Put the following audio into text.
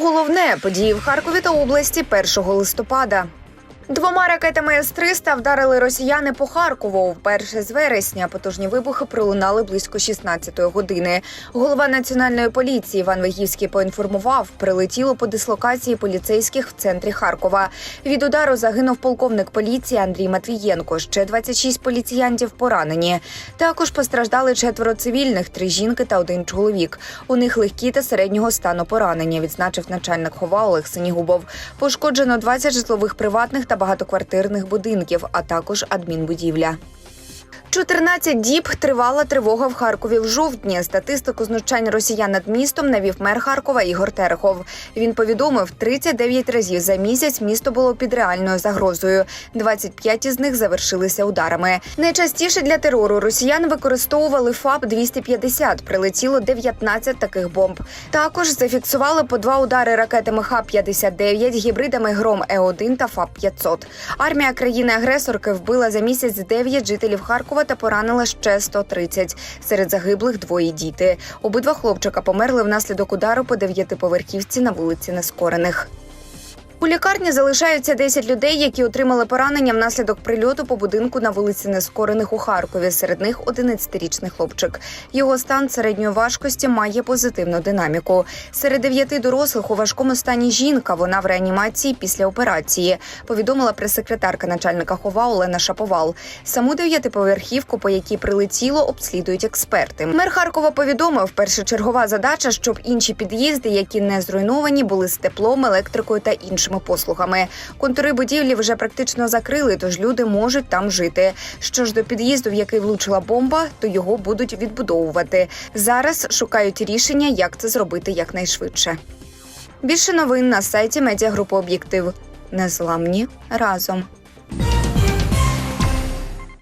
Головне події в Харкові та області 1 листопада. Двома ракетами С-300 вдарили росіяни по Харкову. Вперше з вересня потужні вибухи пролунали близько 16-ї години. Голова національної поліції Іван Вигівський поінформував, прилетіло по дислокації поліцейських в центрі Харкова. Від удару загинув полковник поліції Андрій Матвієнко. Ще 26 поліціянтів поранені. Також постраждали четверо цивільних, три жінки та один чоловік. У них легкі та середнього стану поранення, відзначив начальник хова Олег Синігубов. Пошкоджено 20 житлових приватних та багатоквартирних будинків, а також адмінбудівля. 14 діб тривала тривога в Харкові в жовтні. Статистику знущань росіян над містом навів мер Харкова Ігор Терехов. Він повідомив, 39 разів за місяць місто було під реальною загрозою. 25 із них завершилися ударами. Найчастіше для терору росіян використовували ФАБ 250 Прилетіло 19 таких бомб. Також зафіксували по два удари ракетами Х-59, гібридами Гром Е1 та ФАБ 500 Армія країни-агресорки вбила за місяць 9 жителів Харкова та поранила ще 130. Серед загиблих двоє діти. Обидва хлопчика померли внаслідок удару по дев'ятиповерхівці на вулиці Нескорених. У лікарні залишаються 10 людей, які отримали поранення внаслідок прильоту по будинку на вулиці Нескорених у Харкові. Серед них 11-річний хлопчик. Його стан середньої важкості має позитивну динаміку. Серед дев'яти дорослих у важкому стані жінка. Вона в реанімації після операції. Повідомила прес-секретарка начальника хова Олена Шаповал. Саму дев'ятиповерхівку, по якій прилетіло, обслідують експерти. Мер Харкова повідомив, першочергова задача, щоб інші під'їзди, які не зруйновані, були з теплом, електрикою та іншими послугами. Контури будівлі вже практично закрили, тож люди можуть там жити. Що ж до під'їзду, в який влучила бомба, то його будуть відбудовувати. Зараз шукають рішення, як це зробити якнайшвидше. Більше новин на сайті медіагрупи Об'єктив. Незламні разом.